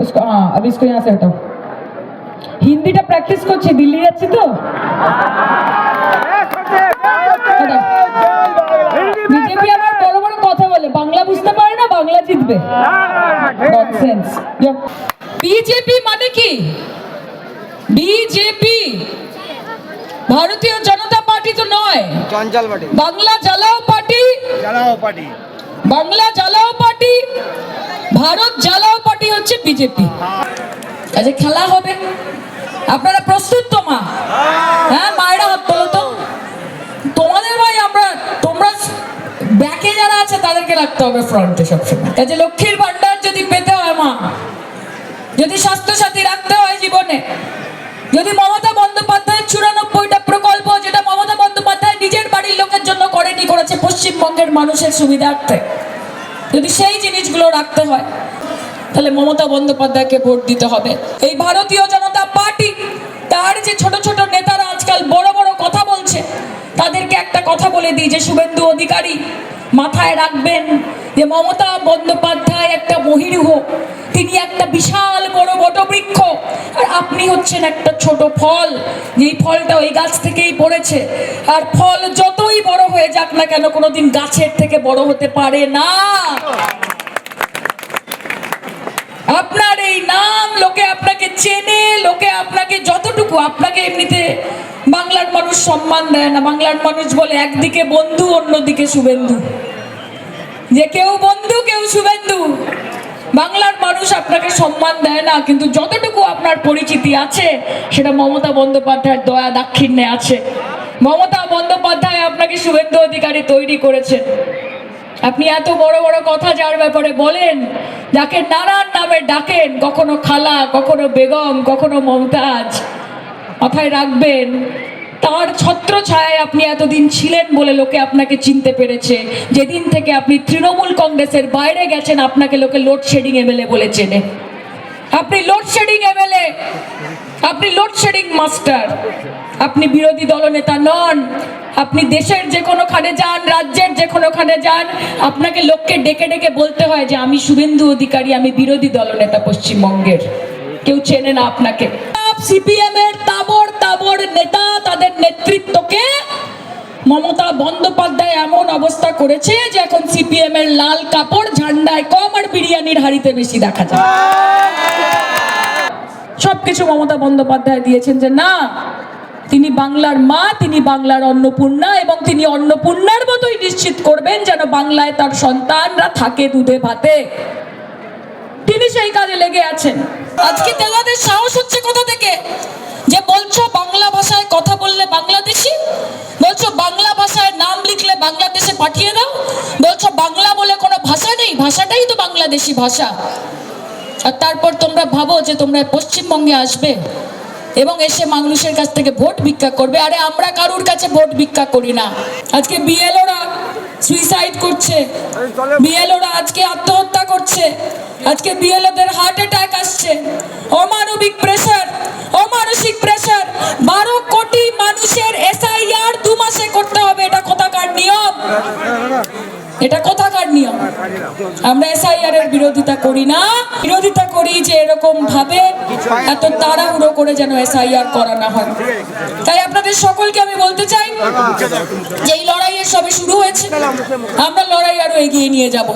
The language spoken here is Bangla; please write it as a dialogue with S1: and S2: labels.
S1: उसको हाँ अब इसको यहाँ से हटाओ হিন্দিটা প্র্যাকটিস করছি দিল্লি যাচ্ছি তো বিজেপি আবার বড় বড় কথা বলে বাংলা বুঝতে পারে না বাংলা জিতবে ননসেন্স বিজেপি মানে কি বিজেপি ভারতীয় জনতা পার্টি তো নয়
S2: চঞ্চল পার্টি
S1: বাংলা জ্বালাও পার্টি
S2: জ্বালাও পার্টি
S1: বাংলা জ্বালাও পার্টি ভারত জ্বালাও পার্টি হচ্ছে বিজেপি। আচ্ছা খেলা হবে। আপনারা প্রস্তুত তো, মা? হ্যাঁ মায়েরা হাত তোলো তো। তোমাদের ভাই, আমরা, তোমরা ব্যাকে যারা আছে, তাদেরকে রাখতে হবে ফ্রন্টে সবসময়। কাজে লক্ষ্মীর ভান্ডার যদি পেতে হয়, মা, যদি স্বাস্থ্যসাথী রাখতে হয় জীবনে, যদি মমতা বন্দ্যোপাধ্যায়ের চুরানব্বইটা প্রকল্প, যেটা মমতা বন্দ্যোপাধ্যায় নিজের বাড়ির লোকের জন্য করেনি, করেছে পশ্চিমবঙ্গের মানুষের সুবিধার্থে, যদি সেই জিনিসগুলো রাখতে হয় তাহলে মমতা বন্দ্যোপাধ্যায়কে ভোট দিতে হবে। এই ভারতীয় জনতা পার্টি, তার যে ছোট ছোট নেতারা আজকাল বড় বড় কথা বলছে, তাদেরকে একটা কথা বলে দিই যে, শুভেন্দু অধিকারী মাথায় রাখবেন যে, মমতা বন্দ্যোপাধ্যায় একটা মহিরুহ তিনি একটা বিশাল বড় বটবৃক্ষ, আর আপনি হচ্ছেন একটা ছোট ফল। যেই ফলটা ওই গাছ থেকেই পড়েছে, আর ফল যতই বড় হয়ে যাক না কেন, কোনোদিন গাছের থেকে বড় হতে পারে না আপনার এই নাম লোকে আপনাকে চেনে লোকে আপনাকে যতটুকু, আপনাকে এমনিতে বাংলার মানুষ সম্মান দেয় না। বাংলার মানুষ বলে, একদিকে বন্ধু, অন্যদিকে শুভেন্দু। যে কেউ বন্ধু, কেউ শুভেন্দু। বাংলার মানুষ আপনাকে সম্মান দেয় না, কিন্তু যতটুকু আপনার পরিচিতি আছে, সেটা মমতা বন্দ্যোপাধ্যায়ের দয়া দাক্ষিণ্যে আছে। মমতা বন্দ্যোপাধ্যায় আপনাকে শুভেন্দু অধিকারী তৈরি করেছেন আপনি এত বড় বড় কথা যার ব্যাপারে বলেন, যাকে নানান নামে ডাকেন, কখনো খালা, কখনো বেগম, কখনো মমতাজ মাথায় রাখবেন, তার ছত্র ছায় আপনি এতদিন ছিলেন বলে লোকে আপনাকে চিনতে পেরেছে। যেদিন থেকে আপনি তৃণমূল কংগ্রেসের বাইরে গেছেন, আপনাকে লোকে লোডশেডিং এমএলএ বলে চেনে আপনি লোডশেডিং এমএলএ আপনি লোডশেডিং মাস্টার আপনি বিরোধী দলনেতা নন, আপনি দেশের যে কোনোখানে যান, রাজ্যের যে কোনোখানে যান, আপনাকে লোককে ডেকে ডেকে বলতে হয় যে আমি শুভেন্দু অধিকারী, আমি বিরোধী দলনেতা পশ্চিমবঙ্গের। কেউ চেনে না আপনাকে। সিপিএম এর তাবড় তাবর নেতা, তাদের নেতৃত্বকে মমতা বন্দ্যোপাধ্যায় এমন অবস্থা করেছে যে এখন সিপিএম এর লাল কাপড় ঝান্ডায় কম আর বিরিয়ানির হাড়িতে বেশি দেখা যায়। সবকিছু মমতা বন্দ্যোপাধ্যায় দিয়েছেন যে না, তিনি বাংলার মা, তিনি বাংলার অন্নপূর্ণা এবং তিনি অন্নপূর্ণার মতোই নিশ্চিত করবেন যেন বাংলায় তার সন্তানরা থাকে দুধে ভাতে। তিনি সেই কাজে লেগে আছেন। আজকে তেলাদের সাহস হচ্ছে কোথা থেকে? ভাষাটাই তো বাংলাদেশি ভাষা। আর তারপর তোমরা ভাবো যে তোমরা পশ্চিমবঙ্গে আসবে এবং এসে মানুষের কাছ থেকে ভোট ভিক্ষা করবে। আরে আমরা কারুর কাছে ভোট ভিক্ষা করি না। আজকে বিএলওরা সুইসাইড করছে। বিএলওরা আজকে আত্মহত্যা করছে। আজকে বিএলওদের হার্ট অ্যাটাক আসছে। অমানবিক প্রেশার অমানসিক প্রেশার বারো কোটি মানুষের এসআইআর দু মাসে করতে হবে। এটা কোথাকার নিয়ম? এটা নিয়ম আমরা এসআইআর এর বিরোধিতা করি না। বিরোধিতা করি যে এরকম ভাবে এত তাড়াহুড়ো করে যেন এসআইআর করা না হয়। তাই আপনাদের সকলকে আমি বলতে চাই যে এই লড়াইয়ের সবে শুরু হয়েছে। আমরা লড়াই আরও এগিয়ে নিয়ে যাব।